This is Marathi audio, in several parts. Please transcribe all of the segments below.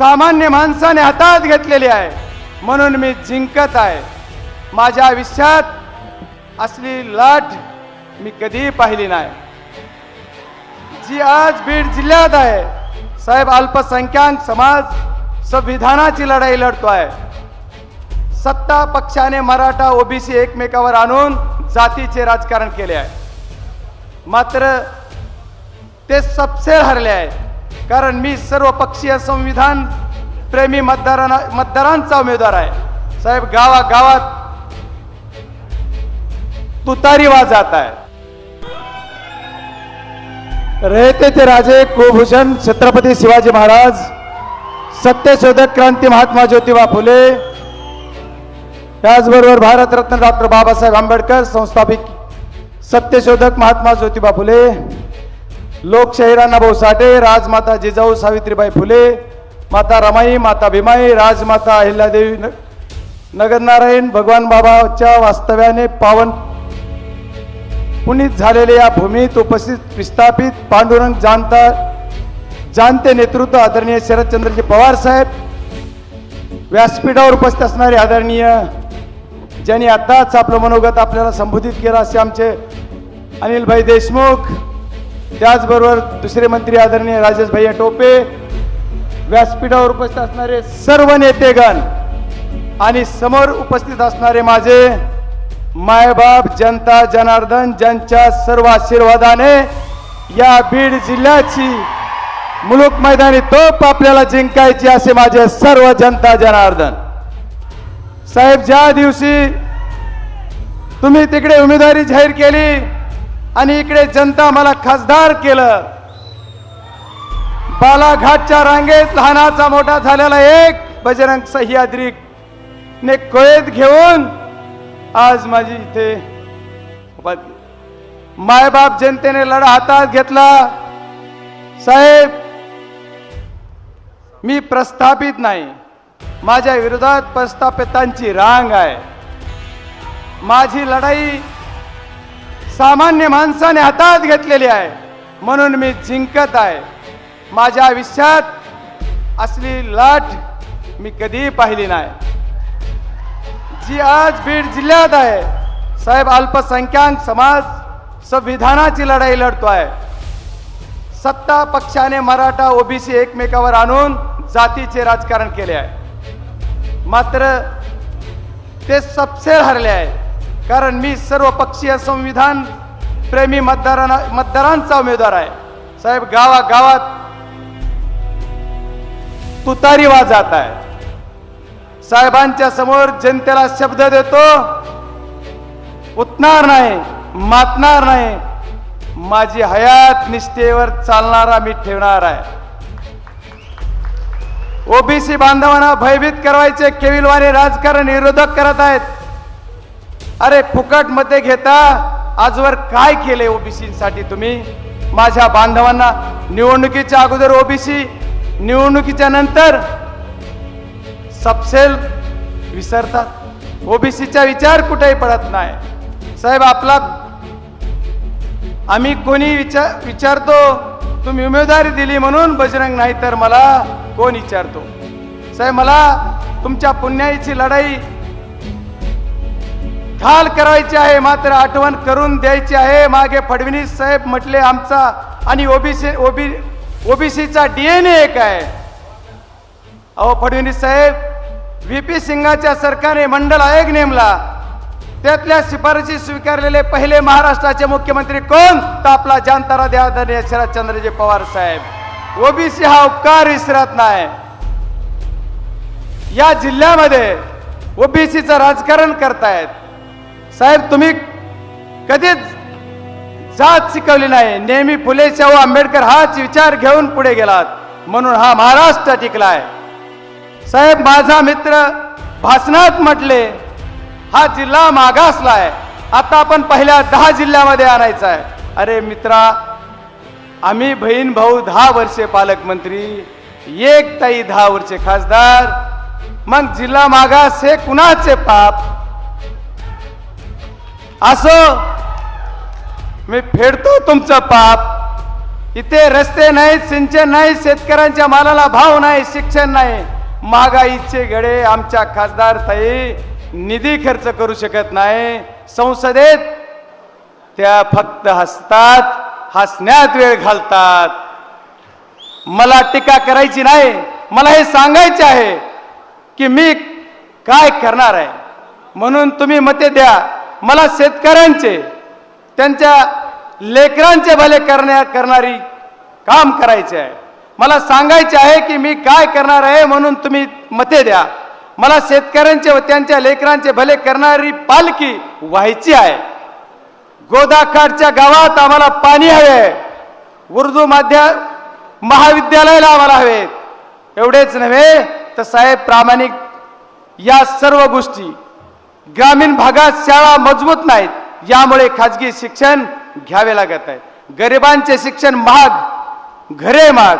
सामान्य माणसाने हातात घेतलेली आहे. म्हणून मी जिंकत आहे. माझ्या आयुष्यात असली लाट मी कधीही पाहिली नाही. जी आज बीड जिल्ह्यात आहे साहेब अल्पसंख्याक समाज संविधानाची लढाई लढतो आहे. सत्ता पक्षाने मराठा ओबीसी एकमेकावर आणून जातीचे राजकारण केले आहे. मात्र ते सपसेल हरले आहे. कारण मी सर्व पक्षीय संविधान प्रेमी मतदारांना मतदारांचा उमेदवार आहे. साहेब गावागावात तुतारी वाजत आहे. रयतेचे राजे कुभूषण छत्रपती शिवाजी महाराज सत्यशोधक क्रांती महात्मा ज्योतिबा फुले त्याचबरोबर भारतरत्न डॉक्टर बाबासाहेब आंबेडकर संस्थापित सत्यशोधक महात्मा ज्योतिबा फुले लोकशाही भाऊ साठे राजमाता जिजाऊ सावित्रीबाई फुले माता रमाई माता भीमाई राजमाता अहिल्यादेवी न- नगरनारायण भगवान बाबाच्या वास्तव्याने पावन पुनीत झालेल्या या भूमीत उपस्थित विस्थापित पांडुरंग जानता जाणते नेतृत्व आदरणीय शरदचंद्रजी पवार साहेब व्यासपीठावर उपस्थित असणारे आदरणीय ज्यांनी आताच आपलं मनोगत आपल्याला संबोधित केलं असे आमचे अनिलभाई देशमुख त्याचबरोबर दुसरे मंत्री आदरणीय राजेश भैया टोपे व्यासपीठावर उपस्थित असणारे सर्व नेतेगण आणि समोर उपस्थित असणारे माझे मायबाप जनता जनार्दन ज्यांच्या सर्व आशीर्वादाने या बीड जिल्ह्याची मुलुक मैदानी तोप आपल्याला जिंकायची असे माझे सर्व जनता जनार्दन. साहेब ज्या दिवशी तुम्ही तिकडे उमेदवारी जाहीर केली आणि इकडे जनता मला खासदार केलं. बालाघाटच्या रांगेत लहानाचा मोठा झालेला एक बजरंग सह्याद्री ने कळेत घेऊन आज माझी इथे मायबाप जनतेने लढा हातात घेतला. साहेब मी प्रस्थापित नाही. माझ्या विरोधात प्रस्थापितांची रांग आहे. माझी लढाई सामान्य माणसाने हातात घेतलेली आहे. म्हणून मी जिंकत आहे. माझ्या आयुष्यात असली लाट मी कधीही पाहिली नाही. जी आज बीड जिल्ह्यात आहे. साहेब अल्पसंख्याक समाज संविधानाची लढाई लढतो आहे. सत्ता पक्षाने मराठा ओबीसी एकमेकावर आणून जातीचे राजकारण केले आहे. मात्र ते सपशेल हरले आहे. कारण मी सर्व पक्षीय संविधान प्रेमी मतदारांना मतदारांचा उमेदवार आहे. साहेब गावागावात तुतारी वाजत आहे. साहेबांच्या समोर जनतेला शब्द देतो उतणार नाही मातणार नाही. माझी हयात निष्ठेवर चालणारा मी ठेवणार आहे. ओबीसी बांधवांना भयभीत करवायचे केविलवाने राजकारण विरोधक करत आहेत. अरे फुकट मते घेता आजवर काय केले ओबीसीसाठी तुम्ही? माझ्या बांधवांना निवडणुकीच्या अगोदर ओबीसी निवडणुकीच्या नंतर सपसेल विसरतात ओबीसीचा विचार कुठेही पडत नाही. साहेब आपला आम्ही कोणी विचार विचारतो? तुम्ही उमेदवारी दिली म्हणून बजरंग नाही तर मला कोण विचारतो? साहेब मला तुमच्या पुण्याईची लढाई ढाल करायची आहे मात्र आठवण करून द्यायची आहे. मागे फडणवीस साहेब म्हटले आमचा आणि ओबीसी ओबी ओबीसीचा डीएनए एक आहे. अहो फडणवीस साहेब व्ही पी सिंगाच्या सरकारने मंडल आयोग नेमला. त्यातल्या शिफारशी स्वीकारलेले पहिले महाराष्ट्राचे मुख्यमंत्री कोण? तर आपला जानतारा द्या शरदचंद्रजी पवार साहेब. ओबीसी हा उपकार विसरत नाही. या जिल्ह्यामध्ये ओबीसीचं राजकारण करतायत. साहेब तुम्ही कधीच जात शिकवली नाही. नेहमी फुले शाहू आंबेडकर हाच विचार घेऊन पुढे गेलात. म्हणून हा महाराष्ट्र टिकलाय. साहेब माझा मित्र भाषणात म्हटले हा जिल्हा मागासला आहे आता आपण पहिल्या दहा जिल्ह्यामध्ये आणायचा आहे अरे मित्रा आम्ही बहीण भाऊ दहा वर्षे पालकमंत्री एक ताई दहा वर्षे खासदार. मग जिल्हा मागास हे कुणाचे पाप? असो मी फेडतो तुमचं पाप. इथे रस्ते नाहीत सिंचन नाही शेतकऱ्यांच्या मालाला भाव नाही शिक्षण नाही. महागाईचे गडे आमच्या खासदार ताई. निधी खर्च करू शकत नाही. संसदेत त्या फक्त हसतात हसण्यात वेळ घालतात. मला टीका करायची नाही. मला हे सांगायचे आहे की मी काय करणार आहे? म्हणून तुम्ही मते द्या. मला शेतकऱ्यांचे त्यांच्या लेकरांचे भले करण्या करणारी काम करायचे आहे. मला सांगायचे आहे की मी काय करणार आहे म्हणून तुम्ही मते द्या. मला शेतकऱ्यांचे व त्यांच्या लेकरांचे भले करणारी पालखी व्हायची आहे. गोदाकाठच्या गावात आम्हाला पाणी हवे उर्दू माध्य महाविद्यालयाला आम्हाला हवेत एवढेच नव्हे तर साहेब प्रामाणिक या सर्व गोष्टी ग्रामीण भागात शाळा मजबूत नाहीत यामुळे खाजगी शिक्षण घ्यावे लागत आहे गरिबांचे शिक्षण महाग घरे महाग.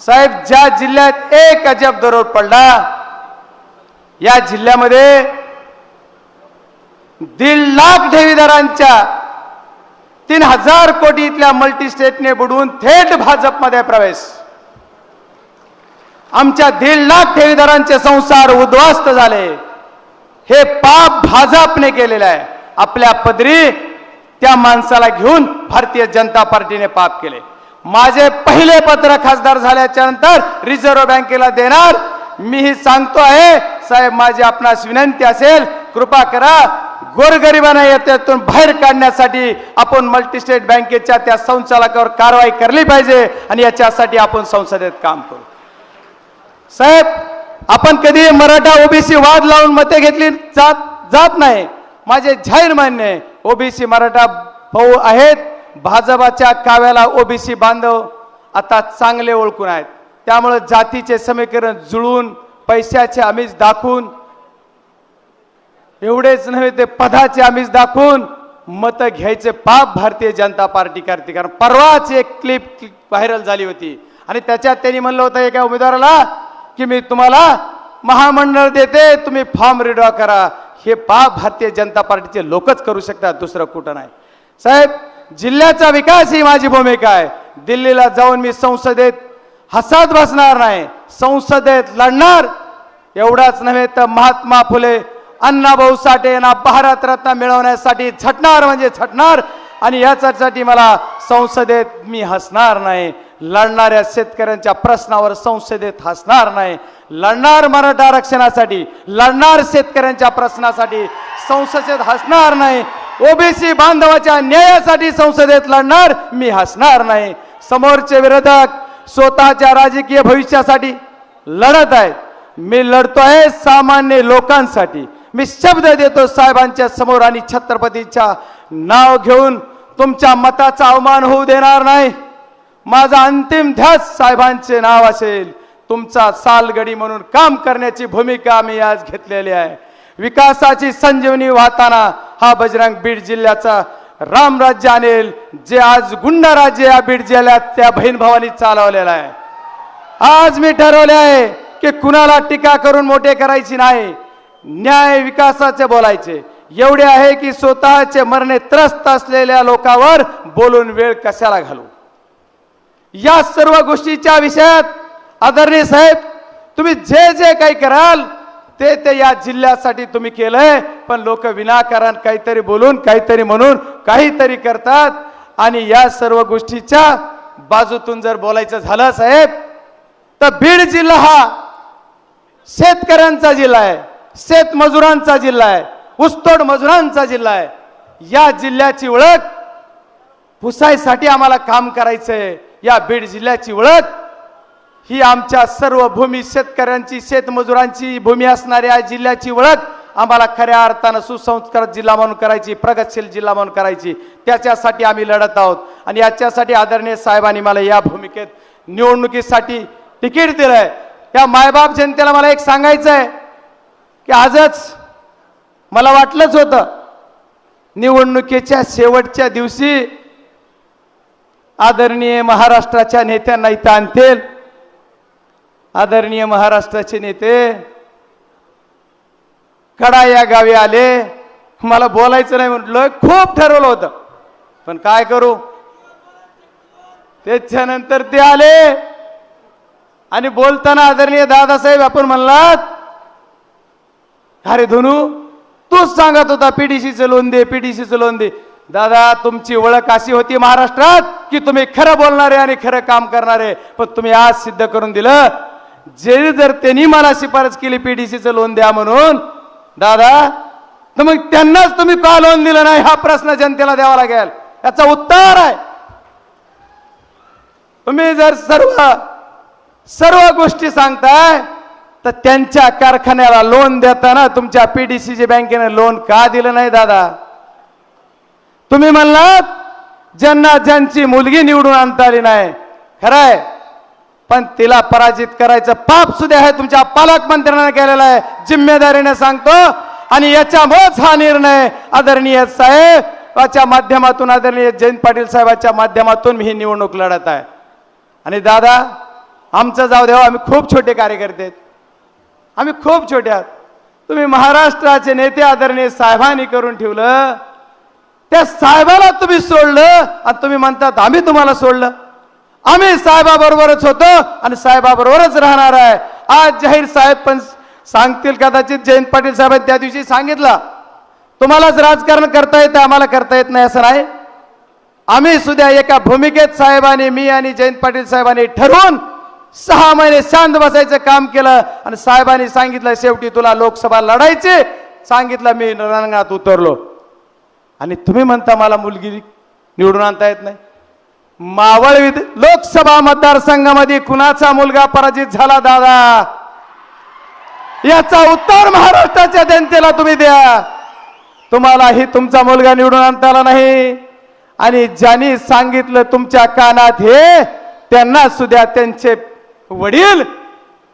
साहेब ज्या जिल्ह्यात एक अजब दरोड पडला या जिल्ह्यामध्ये दीड लाख ठेवीदारांच्या तीन हजार कोटी इथल्या मल्टी स्टेटने बुडवून थेट भाजपमध्ये प्रवेश. आमच्या दीड लाख ठेवीदारांचे संसार उद्ध्वस्त झाले. हे पाप भाजपने केलेलं आहे. आपल्या पदरी त्या माणसाला घेऊन भारतीय जनता पार्टीने पाप केले. माझे पहिले पत्र खासदार झाल्याच्यानंतर रिझर्व्ह बँकेला देणार. मीही सांगतो आहे साहेब माझी आपणास विनंती असेल कृपा करा गोरगरिबांना याच्यातून बाहेर काढण्यासाठी आपण मल्टीस्टेट बँकेच्या त्या संचालकावर कारवाई करली पाहिजे आणि याच्यासाठी आपण संसदेत काम करू. साहेब आपण कधी मराठा ओबीसी वाद लावून मते घेतली जात जात नाही. माझे जाहीर मान्य ओबीसी मराठा भाऊ आहेत भाजपाच्या काव्याला ओबीसी बांधव आता चांगले ओळखून आहेत. त्यामुळं जातीचे समीकरण जुळून पैशाचे आमिष दाखवून एवढेच नव्हे ते पदाचे आमिष दाखवून मतं घ्यायचे पाप भारतीय जनता पार्टी करते. कारण परवाच एक क्लिप व्हायरल झाली होती. आणि त्याच्यात त्यांनी म्हणलं होतं एका उमेदवाराला की मी तुम्हाला महामंडळ देते तुम्ही फॉर्म रिड्रॉ करा. हे पा भारतीय जनता पार्टीचे लोकच करू शकतात दुसरं कुठं नाही. साहेब जिल्ह्याचा विकास ही माझी भूमिका आहे. दिल्लीला जाऊन मी संसदेत हसात बसणार नाही. संसदेत लढणार एवढाच नव्हे तर महात्मा फुले अण्णाभाऊ साठे यांना भारतरत्न मिळवण्यासाठी झटणार म्हणजे झटणार आणि याच्यासाठी मला संसदेत मी हसणार नाही. लढणाऱ्या शेतकऱ्यांच्या प्रश्नावर संसदेत हसणार नाही. लढणार मराठा आरक्षणासाठी लढणार शेतकऱ्यांच्या प्रश्नासाठी संसदेत हसणार नाही. ओबीसी बांधवाच्या न्यायासाठी संसदेत लढणार मी हसणार नाही. समोरचे विरोधक स्वतःच्या राजकीय भविष्यासाठी लढत आहेत. मी लढतोय सामान्य लोकांसाठी. मी शब्द देतो साहेबांच्या समोर आणि छत्रपतीच्या नाव घेऊन तुमच्या मताचा अवमान होऊ देणार नाही. माझा अंतिम ध्यास साहेबांचे नाव असेल. तुमचा सालगडी म्हणून काम करण्याची भूमिका मी आज घेतलेली आहे. विकासाची संजीवनी वाहताना हा बजरंग बीड जिल्ह्याचा रामराज्य आणेल जे आज गुंडा राज्य या बीड जिल्ह्यात त्या बहीण भावानी चालवलेला आहे. आज मी ठरवले आहे की कुणाला टीका करून मोठे करायची नाही. न्याय विकासाचे बोलायचे. एवढे आहे की स्वतःचे मरणे त्रस्त असलेल्या लोकांवर बोलून वेळ कशाला घालू? या सर्व गोष्टीच्या विषयात आदरणीय साहेब तुम्ही जे जे काही कराल ते ते या जिल्ह्यासाठी तुम्ही केलंय. पण लोक विनाकारण काहीतरी बोलून काहीतरी म्हणून काहीतरी करतात. आणि या सर्व गोष्टीच्या बाजूतून जर बोलायचं झालं साहेब तर बीड जिल्हा हा शेतकऱ्यांचा जिल्हा आहे शेतमजुरांचा जिल्हा आहे ऊसतोड मजुरांचा जिल्हा आहे. या जिल्ह्याची ओळख पुसायसाठी आम्हाला काम करायचंय. या बीड जिल्ह्याची ओळख. ही आमच्या सर्व भूमी शेतकऱ्यांची शेतमजुरांची भूमी असणाऱ्या जिल्ह्याची ओळख. आम्हाला खऱ्या अर्थानं सुसंस्कृत जिल्हा म्हणून करायची प्रगतशील जिल्हा म्हणून करायची. त्याच्यासाठी आम्ही लढत आहोत. आणि याच्यासाठी आदरणीय साहेबांनी मला या भूमिकेत निवडणुकीसाठी तिकीट दिलंय. त्या मायबाप जनतेला मला एक सांगायचं आहे की आजच मला वाटलंच होतं निवडणुकीच्या शेवटच्या दिवशी आदरणीय महाराष्ट्राच्या नेत्यांना इथं आणतील. आदरणीय महाराष्ट्राचे नेते कडा या गावी आले. मला बोलायचं नाही म्हटलं खूप ठरवलं होतं. पण काय करू? त्याच्यानंतर ते आले. आणि बोलताना आदरणीय दादासाहेब आपण म्हणलात अरे धुनू तूच सांगत होता पीडीसीचं लोन दे पीडीसीचं लोन दे. दादा तुमची ओळख अशी होती महाराष्ट्रात की तुम्ही खरं बोलणारे आणि खरं काम करणारे. पण तुम्ही आज सिद्ध करून दिलं. जे जर त्यांनी मला शिफारस केली पीडीसीचं लोन द्या म्हणून दादा तर मग त्यांनाच तुम्ही का लोन दिलं नाही? हा प्रश्न जनतेला द्यावा लागेल. याचा उत्तर आहे. तुम्ही जर सर्व सर्व गोष्टी सांगताय तर त्यांच्या कारखान्याला लोन देताना तुमच्या पीडीसीच्या बँकेने लोन का दिलं नाही दादा? तुम्ही म्हणलात ज्यांना ज्यांची मुलगी निवडून आणता आली नाही खरंय पण तिला पराजित करायचं पाप सुद्धा आहे तुमच्या पालकमंत्र्यांना केलेला आहे जिम्मेदारीने सांगतो आणि याच्यामुळेच हा निर्णय आदरणीय साहेबाच्या माध्यमातून आदरणीय जयंत पाटील साहेबाच्या माध्यमातून मी ही निवडणूक लढत आहे. आणि दादा आमचं जाऊ देवा हो, आम्ही खूप छोटे कार्यकर्ते आहेत. आम्ही खूप छोटे आहात. तुम्ही महाराष्ट्राचे नेते आदरणीय साहेबांनी करून ठेवलं त्या साहेबाला तुम्ही सोडलं आणि तुम्ही म्हणतात आम्ही तुम्हाला सोडलं. आम्ही साहेबाबरोबरच होतो आणि साहेबाबरोबरच राहणार आहे. आज जाहीर साहेब पण सांगतील कदाचित जयंत पाटील साहेबांनी त्या दिवशी सांगितलं. तुम्हालाच राजकारण करता येतं आम्हाला करता येत नाही असं नाही. आम्ही सुद्धा एका भूमिकेत साहेबांनी मी आणि जयंत पाटील साहेबांनी ठरवून सहा महिने शांत बसायचं काम केलं आणि साहेबांनी सांगितलं शेवटी तुला लोकसभा लढायची सांगितलं मी रणांगणात उतरलो. आणि तुम्ही म्हणता मला मुलगी निवडून आणता येत नाही. मावळ विध लोकसभा मतदारसंघामध्ये कुणाचा मुलगा पराजित झाला दादा? याचा उत्तर महाराष्ट्राच्या जनतेला तुम्ही द्या. तुम्हालाही तुमचा मुलगा निवडून आणता आला नाही. आणि ज्यांनी सांगितलं तुमच्या कानात हे त्यांना सुद्धा त्यांचे वडील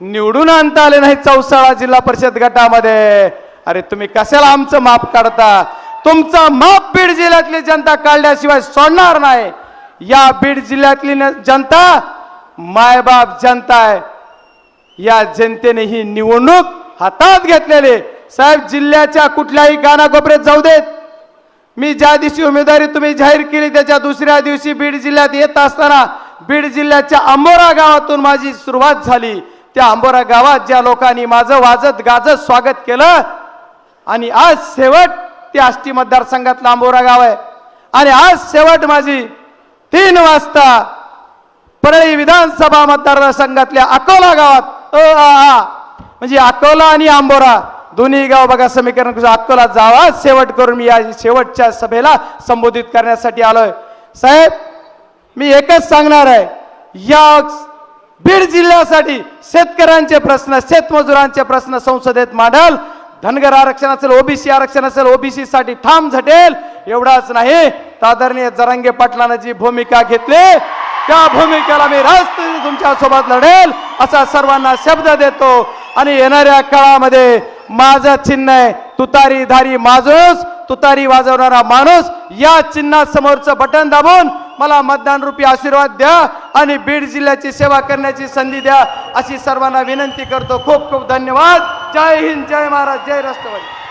निवडून आणता आले नाही चौसाळा जिल्हा परिषद गटामध्ये. अरे तुम्ही कशाला आमचं माप काढता? तुमचा माप बीड जिल्ह्यातली जनता काढल्याशिवाय सोडणार नाही. या बीड जिल्ह्यातली न- जनता मायबाप जनता आहे. या जनतेने ही निवडणूक हातात घेतलेली साहेब जिल्ह्याच्या कुठल्याही कानाकोपऱ्यात जाऊ देत. मी ज्या दिवशी उमेदवारी तुम्ही जाहीर केली त्याच्या दुसऱ्या दिवशी बीड जिल्ह्यात येत असताना बीड जिल्ह्याच्या अंबोरा गावातून माझी सुरुवात झाली. त्या अंबोरा गावात ज्या लोकांनी माझं वाजत गाजत स्वागत केलं आणि आज शेवट ते आष्टी मतदारसंघातलं लांबोरा गाव आहे. आणि आज शेवट माझी तीन वाजता परळी विधानसभा मतदारसंघातल्या अकोला गावात अ आ म्हणजे अकोला आणि आंबोरा दोन्ही गाव बघा समीकरण अकोला जावा शेवट करून मी या शेवटच्या सभेला संबोधित करण्यासाठी आलोय. साहेब मी एकच सांगणार आहे या बीड जिल्ह्यासाठी शेतकऱ्यांचे प्रश्न शेतमजुरांचे प्रश्न संसदेत मांडाल धनगर आरक्षण असेल ओबीसी आरक्षण असेल ओबीसी साठी ठाम झटेल. एवढाच नाही. तर आदरणीय जरांगे पाटलानं जी भूमिका घेतली त्या भूमिकेला मी रास्त तुमच्यासोबत लढेल असा सर्वांना शब्द देतो. आणि येणाऱ्या काळामध्ये माझं चिन्ह आहे तुतारी धारी माजूस तुतारी वाजवणारा माणूस या चिन्हा समोरचं बटन दाबून मला मतदान रूपी आशीर्वाद द्या आणि बीड जिल्ह्याची सेवा करण्याची संधी द्या अशी सर्वांना विनंती करतो. खूप खूप धन्यवाद. जय हिंद जय महाराज जय राष्ट्रवादी.